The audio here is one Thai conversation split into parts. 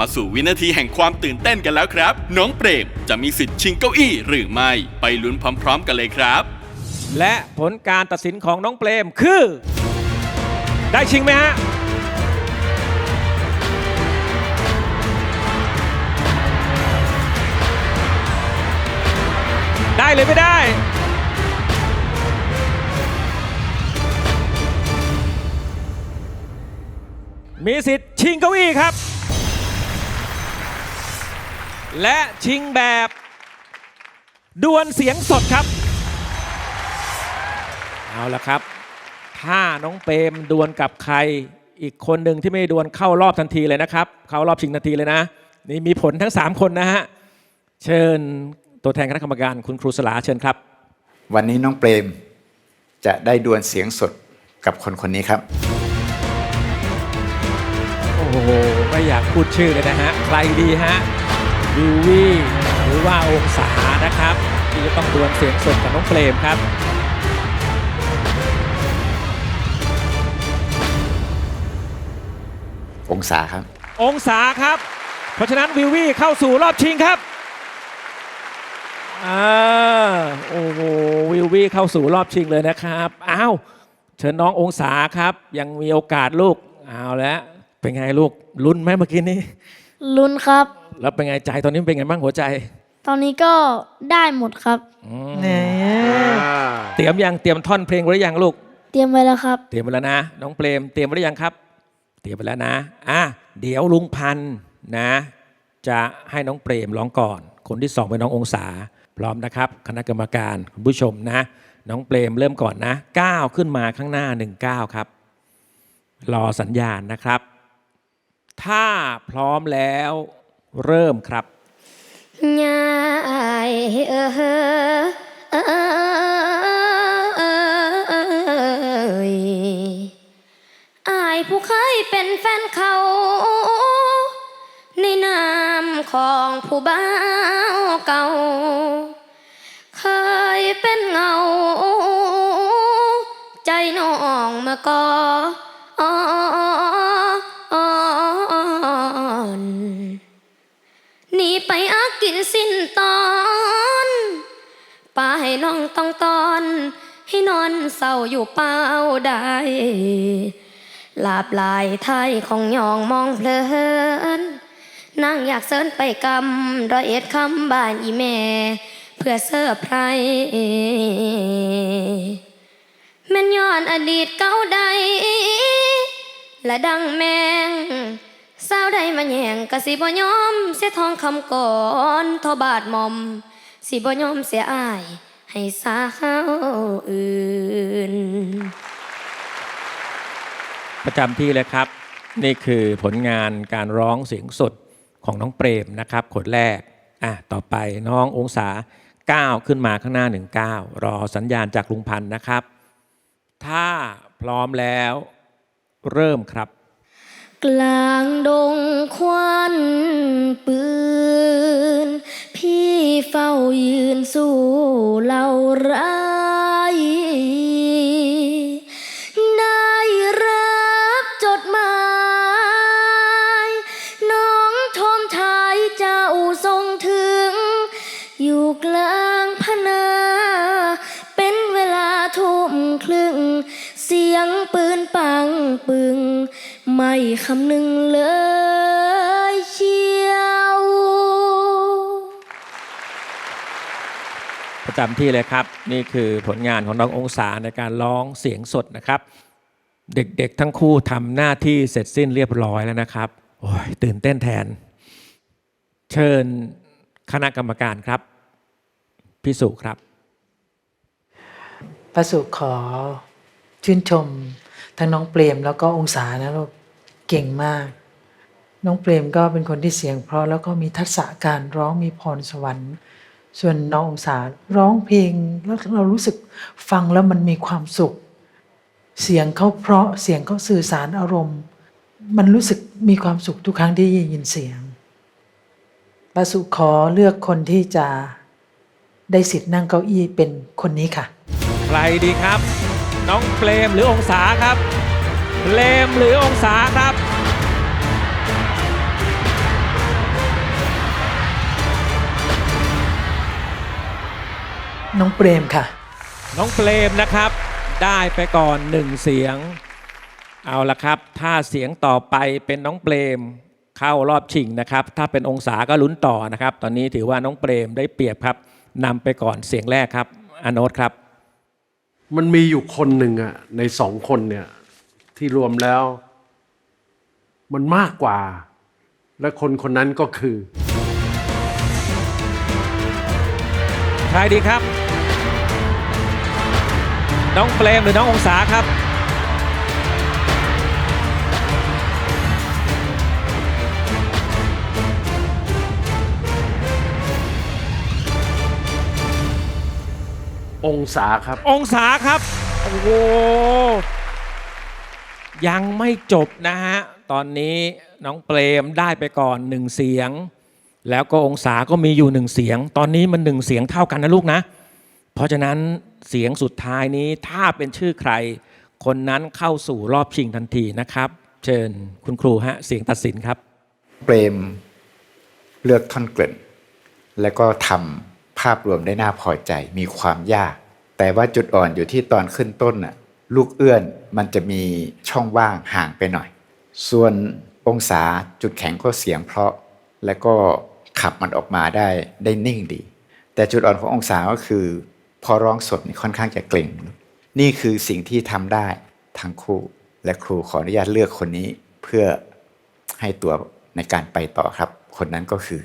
มาสู่วินาทีแห่งความตื่นเต้นกันแล้วครับ น้องเปรมจะมีสิทธิ์ชิงเก้าอี้หรือไม่ ไปลุ้นพร้อมๆ กันเลยครับ และผลการตัดสินของน้องเปรมคือ ได้ชิงไหมฮะ ได้เลยไม่ได้ มีสิทธิ์ชิงเก้าอี้ครับ และชิงแบบดวลเสียงสดครับ เอาละครับ ถ้าน้องเปรมดวลกับใครอีกคนหนึ่งที่ไม่ดวลเข้ารอบทันทีเลยนะครับ เข้ารอบชิงทันทีเลยนะ นี่มีผลทั้ง 3 คนนะฮะ เชิญตัวแทนคณะกรรมการคุณครูสลาเชิญครับ วันนี้น้องเปรมจะได้ดวลเสียงสดกับคนคนนี้ครับ โอ้โหไม่อยากพูดชื่อเลยนะฮะ ใครดีฮะ วิววี่หรือว่าองศานะครับ ที่จะต้องดวลเสียงสดกับน้องเปรมครับองศาครับ องศาครับ เพราะฉะนั้นวิววี่เข้าสู่รอบชิงครับอ่าโอ้โหวิววี่เข้าสู่รอบชิงเลยนะครับอ้าวเชิญน้ององศาครับ ยังมีโอกาสลูกเอาแล้วเป็นไงลูกลุ้นไหมเมื่อกี้นี้ ลุ้นครับ แล้วเป็นไงใจตอนนี้เป็นไงบ้างหัวใจ ตอนนี้ก็ได้หมดครับเตรียมยังเตรียมท่อนเพลงไว้หรือยังลูก เตรียมไว้แล้วครับ เตรียมไว้แล้วนะน้องเปรมเตรียมไว้หรือยังครับ เตรียมไว้แล้วนะอะเดี๋ยวลุงพันธ์นะ จะให้น้องเปรมร้องก่อน คนที่สองเป็นน้ององศาพร้อมนะครับ คณะกรรมการคุณผู้ชมนะ น้องเปรมเริ่มก่อนนะก้าวขึ้นมาข้างหน้าหนึ่งก้าวครับ รอสัญญาณนะครับ ถ้าพร้อมแล้วเริ่มครับยายเออเออายผู้เคยเป็นแฟนเขา ในนามของผู้บ่าเก่า เคยเป็นเงา ใจน้องมาก่อ กินสิ้นตอนป่าให้น้องต้องตอน ให้นอนเศร้าอยู่เป้าได้ลาบลายไทยของยองมองเพลินนางอยากเสินไปกำรอยเอ็ดคำบ้านอีแม่ เพื่อเสื้อร์ไพรส์แม่นย้อนอดีตเก่าใดและดังแมง สาวใดมาแย่งกะสิบ่ยอม เสียทองคำก่อนทอบาทหมอม สิบ่ยอมเสียอาย ให้สาวอื่น ประจำที่เลยครับ นี่คือผลงานการร้องเสียงสดของน้องเปรมนะครับคนแรกอะต่อไปน้ององศาก้าวขึ้นมาข้างหน้าหนึ่งก้ารอสัญญาณจากลุงพันธ์นะครับ ถ้าพร้อมแล้วเริ่มครับ กลางดงควันปืน พี่เฝ้ายืนสู้เหล่าร้า คำนึงเลยเชียวประจำที่เลยครับ นี่คือผลงานของน้ององศาในการร้องเสียงสดนะครับ เด็กๆทั้งคู่ทำหน้าที่เสร็จสิ้นเรียบร้อยแล้วนะครับโอ้ยตื่นเต้นแทน เชิญคณะกรรมการครับ พิสุครับพระสุขอชื่นชมทั้งน้องเปรมแล้วก็องศานะลูก เก่งมาก น้องเปรมก็เป็นคนที่เสียงเพราะแล้วก็มีทักษะการร้องมีพรสวรรค์ ส่วนน้ององศาร้องเพลงแล้วเรารู้สึกฟังแล้วมันมีความสุข เสียงเขาเพราะเสียงเขาสื่อสารอารมณ์ มันรู้สึกมีความสุขทุกครั้งที่ได้ยินเสียงปาสุขอเลือกคนที่จะได้สิทธิ์นั่งเก้าอี้เป็นคนนี้ค่ะ ใครดีครับ น้องเปรมหรือองศาครับ เลมหรือองศาครับ น้องเปรมค่ะ น้องเปรมนะครับ ได้ไปก่อนหนึ่งเสียง เอาละครับ ถ้าเสียงต่อไปเป็นน้องเปรมเข้ารอบชิงนะครับ ถ้าเป็นองศาก็ลุ้นต่อนะครับ ตอนนี้ถือว่าน้องเปรมได้เปรียบครับนำไปก่อนเสียงแรกครับอโนตครับ มันมีอยู่คนหนึ่งอะในสองคนเนี่ย ที่รวมแล้ว มันมากกว่า และคนคนนั้นก็คือ ใครดีครับ น้องเปรมหรือน้ององศาครับ องศาครับ องศาครับ โอ้โห ยังไม่จบนะฮะ ตอนนี้น้องเปรมได้ไปก่อนหนึ่งเสียง แล้วก็องศาก็มีอยู่หนึ่งเสียง ตอนนี้มันหนึ่งเสียงเท่ากันนะลูกนะ เพราะฉะนั้นเสียงสุดท้ายนี้ถ้าเป็นชื่อใคร คนนั้นเข้าสู่รอบชิงทันทีนะครับ เชิญคุณครูฮะเสียงตัดสินครับ เปรมเลือกท่อนเกริ่นแล้วก็ทำภาพรวมได้น่าพอใจมีความยาก แต่ว่าจุดอ่อนอยู่ที่ตอนขึ้นต้นน่ะ ลูกเอื้อนมันจะมีช่องว่างห่างไปหน่อย ส่วนองศาจุดแข็งก็เสียงเพราะแล้วก็ขับมันออกมาได้ได้นิ่งดี แต่จุดอ่อนขององศาก็คือ พอร้องสดนี่ค่อนข้างจะเกร็งนี่คือสิ่งที่ทำได้ทั้งคู่ และครูขออนุญาตเลือกคนนี้เพื่อให้ตัวในการไปต่อครับ คนนั้นก็คือ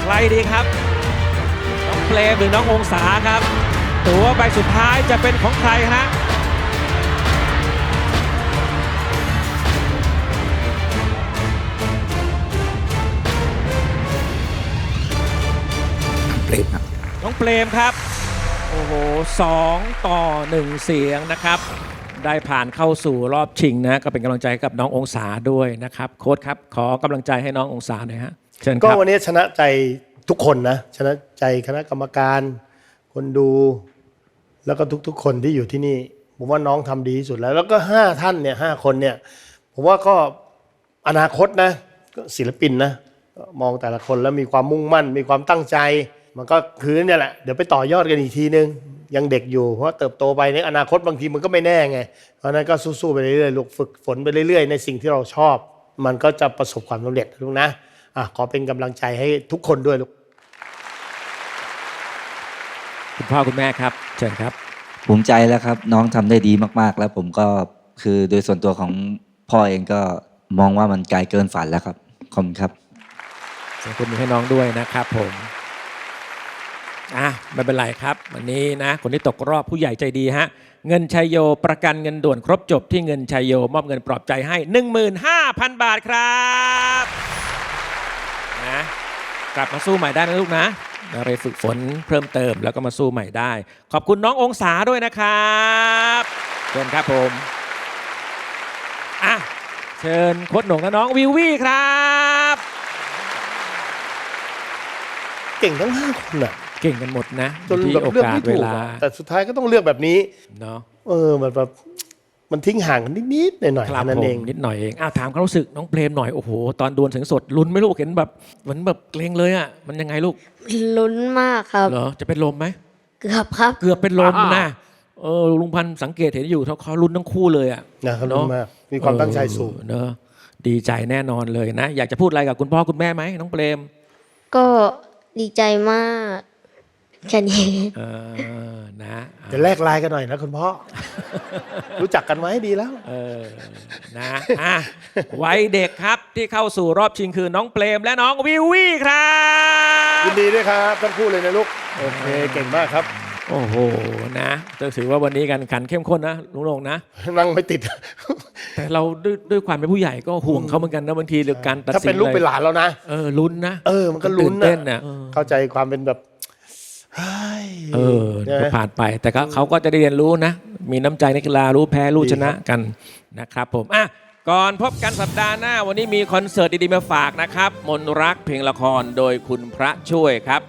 ใครดีครับ น้องเปรมหรือน้ององศาครับ ใบสุดท้ายจะเป็นของใครฮะเปรมครับน้องเปรมครับ โอ้โหสองต่อหนึ่งเสียงนะครับ ได้ผ่านเข้าสู่รอบชิงนะก็เป็นกำลังใจให้กับน้ององศาด้วยนะครับ โค้ชครับ ขอกำลังใจให้น้ององศาหน่อยฮะเชิญคก็รับวันนี้ชนะใจทุกคนนะ ชนะใจคณะกรรมการ คนดู แล้วก็ทุกๆ คนที่อยู่ที่นี่ ผมว่าน้องทำดีที่สุดแล้ว แล้วก็ห้าท่านเนี่ยห้าคนเนี่ย ผมว่าก็อนาคตนะศิลปินนะมองแต่ละคนแล้วมีความมุ่งมั่น มีความตั้งใจ มันก็คือเนี่ยแหละเดี๋ยวไปต่อยอดกันอีกทีนึงยังเด็กอยู่เพราะเติบโตไปในอนาคตบางทีมันก็ไม่แน่ไง เพราะนั้นก็สู้ๆไปเรื่อยๆลูกฝึกฝนไปเรื่อยๆ ในสิ่งที่เราชอบ มันก็จะประสบความสำเร็จลูกนะอะขอเป็นกำลังใจให้ทุกคนด้วยลูกคุณพ่อคุณแม่ครับ เชิญครับ ภูมิใจแล้วครับ น้องทำได้ดีมากๆ แล้วผมก็คือโดยส่วนตัวของพ่อเองก็มองว่ามันไกลเกินฝันแล้วครับขอบคุณครับเสียงคุณมีให้น้องด้วยนะครับผมอะไม่เป็นไรครับ วันนี้นะ คนที่ตกรอบผู้ใหญ่ใจดีฮะ เงินชัยโยประกันเงินด่วนครบจบที่เงินชัยโย มอบเงินปลอบใจให้ 15,000 บาทครับนะกลับมาสู้ใหม่ได้นะลูกนะ ไปฝึกฝนเพิ่มเติมแล้วก็มาสู้ใหม่ได้ ขอบคุณน้ององศาด้วยนะครับเชิญครับผมอะเชิญโค้ชหนงและน้องวิววี่ครับ เก่งทั้งห้าคนน่ะเก่งกันหมดนะจนที่แบบโอเลือกกาสไม่เวถูกลาอะแต่สุดท้ายก็ต้องเลือกแบบนี้ เนาะ เออมันแบบ มันทิ้งห่างกันนิดๆหน่อยคๆรับแค่นั้ผนเอมงนิดหน่อยเองอ้าวถามความรู้สึกน้องเปรมหน่อยโอ้โหตอนดวลเสียงสดลุ้นไหม่ลูกเห็นแบบเหมือนแบบเกรงเลยอะมันยังไงลูกลุ้นมากครับ เหรอจะเป็นลมไหม เกือบครับ เกือบเป็นลมนะเออลุงพันธ์สังเกตเห็นอยู่เขาเขาลุ้นทั้งคู่เลยอะนะครับลุ้นมากมีความตั้งใจสูง เออเนอะดีใจแน่นอนเลยนะ อยากจะพูดอะไรกับคุณพ่อคุณแม่ไหมน้องเปรม ก็ดีใจมาก แค่นี้เออนะอะจะแลกไลายกันหน่อยนะคุณพ่อ รู้จักกันไว้ดีแล้ว เออนะอะวัยเด็กครับที่เข้าสู่รอบชิงคือน้องเปรมและน้องวิววี่ครับยินดีด้วยครับทั้งคู่เลยนะลูก โอเค เก่งมากครับ โอ้โหนะจะถือว่าวันนี้การแข่งขันเข้มข้นนะลุงลงนะ นั่งไม่ติด แต่เราด้วยด้วยความเป็นผู้ใหญ่ก็ห่วงเขาเหมือนกันนะบางทีหรือการตัดถ้าสินเป็นลูกอะไรเป็นหลานแล้วนะ เออลุ้นนะ เออมันก็ลุ้นตื่เต้นนะเออเข้าใจความเป็นแบบ เฮ้ยเออใช่ไหมก็ผ่านไป แต่ก็เขาก็จะได้เรียนรู้นะ มีน้ำใจในกีฬารู้แพ้รู้ดีชนะครับกันนะครับผมอะก่อนพบกันสัปดาห์หน้า วันนี้มีคอนเสิร์ตดีๆมาฝากนะครับ มนรักเพลงละครโดยคุณพระช่วยครับ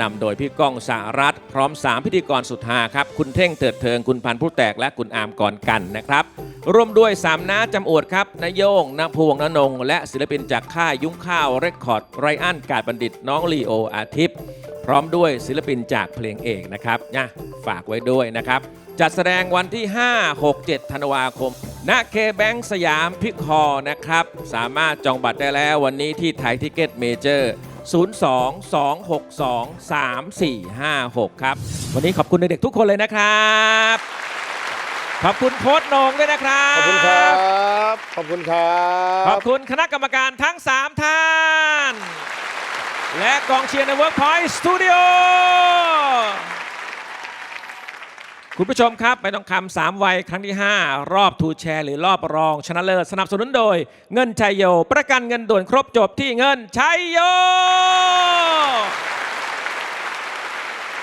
นำโดยพี่ก้องสารัตน์พร้อม 3 พิธีกรสุดฮาครับ คุณเท่งเถิดเทิง คุณพันธุ์ผู้แตกและคุณอามก่อนกันนะครับ ร่วมด้วย 3 น้าจำอวดครับนายโยงนพวงนนง และศิลปินจากค่ายยุ้งข้าวเรคคอร์ดไรอันกาดบัณฑิตน้องลีโออาทิตย์ พร้อมด้วยศิลปินจากเพลงเอกนะครับนะฝากไว้ด้วยนะครับ จัดแสดงวันที่ 5 6 7 ธันวาคม ณ เคแบงสยามพิกฮอลล์นะครับ สามารถจองบัตรได้แล้ววันนี้ที่ไทยทิเก็ตเมเจอร์ 02-262-3456 ครับ วันนี้ขอบคุณเด็กๆทุกคนเลยนะครับ ขอบคุณโค้ดโหนงด้วยนะครับ ขอบคุณครับ ขอบคุณครัขบอบคุณคณะกรรมการทั้ง 3 ท่าน และกองเชียร์ใน Workpoint Studio คุณผู้ชมครับไปต้องคำสามวัยครั้งที่ 5 รอบทูแชร์หรือรอบรองชนะเลิศสนับสนุนโดย เงินชัยโย ประกันเงินด่วนครบจบที่เงินชัยโย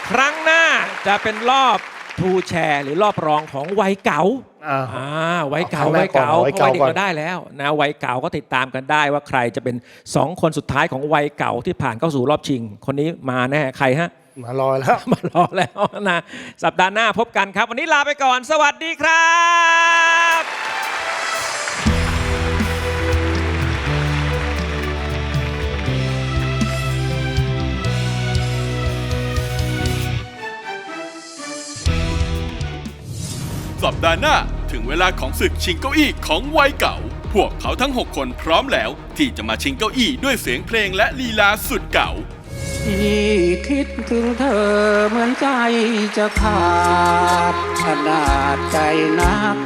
ครั้งหน้าจะเป็นรอบ ทูแชร์หรือรอบรองของวัยเก๋าอ่า อ่าวัยเก่าเอาครั้งแรวักยเก่าก่อนเอาวัยเพราะวัยเด็กเก่าก่อน เราได้แล้วนะวัยเก่าก็ติดตามกันได้ว่าใครจะเป็น2คนสุดท้ายของวัยเก่าที่ผ่านเข้าสู่รอบชิง คนนี้มาแน่ใครฮะ มารอแล้ว มารอแล้วนะ สัปดาห์หน้าพบกันครับ วันนี้ลาไปก่อน สวัสดีครับ สัปดาห์หน้า ถึงเวลาของศึกชิงเก้าอี้ของวัยเก่า พวกเขาทั้ง 6 คนพร้อมแล้ว ที่จะมาชิงเก้าอี้ด้วยเสียงเพลงและลีลาสุดเก่า ที่คิดถึงเธอเหมือนใจจะขาดขนาดใจนัก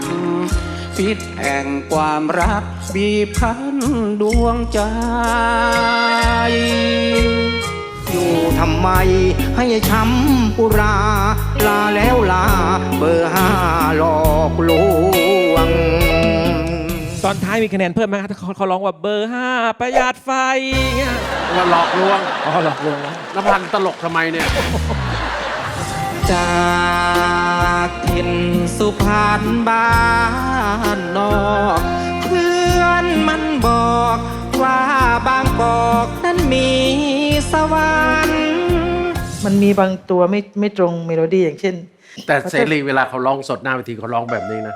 พิษแห่งความรักบีบคั้นดวงใจ อยู่ทำไม ให้ช้ำปุรา ลาแล้วลา เบอร์ห้าหลอกลวง ตอนท้ายมีคะแนนเพิ่มไหมครับถ้าเขาเขาร้องว่าเบอร์5ประหยัดไฟเงี้ยว่าหลอกลวงอ๋อหลอกลวงแล้วน้ำพันตลกทำไมเนี่ย จากถิ่นสุพรรณบ้านนอก เพื่อนมันบอกว่าบางกอกนั้นมีสวรรค์ มันมีบางตัวไม่ไม่ตรงเมโลดี้อย่างเช่น แต่เสรีเวลาเขาร้องสดหน้าเวทีเขาร้องแบบนี้นะ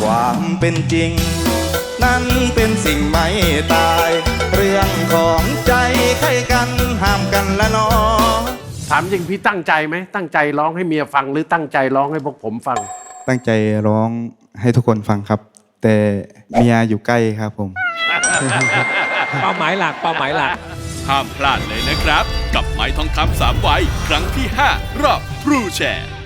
ความเป็นจริง นั้นเป็นสิ่งไม่ตาย เรื่องของใจใครกันห้ามกันละเนอถามจริงพี่ตั้งใจไหมตั้งใจร้องให้เมียฟังหรือตั้งใจร้องให้พวกผมฟัง ตั้งใจร้องให้ทุกคนฟังครับ แต่เมียอยู่ใกล้ครับผม เป้าหมายหลักเป้าหมายหลัก ห้ามพลาดเลยนะครับ กับไม้ทองคำสามไว้ครั้งที่ 5 รอบทรูแชร์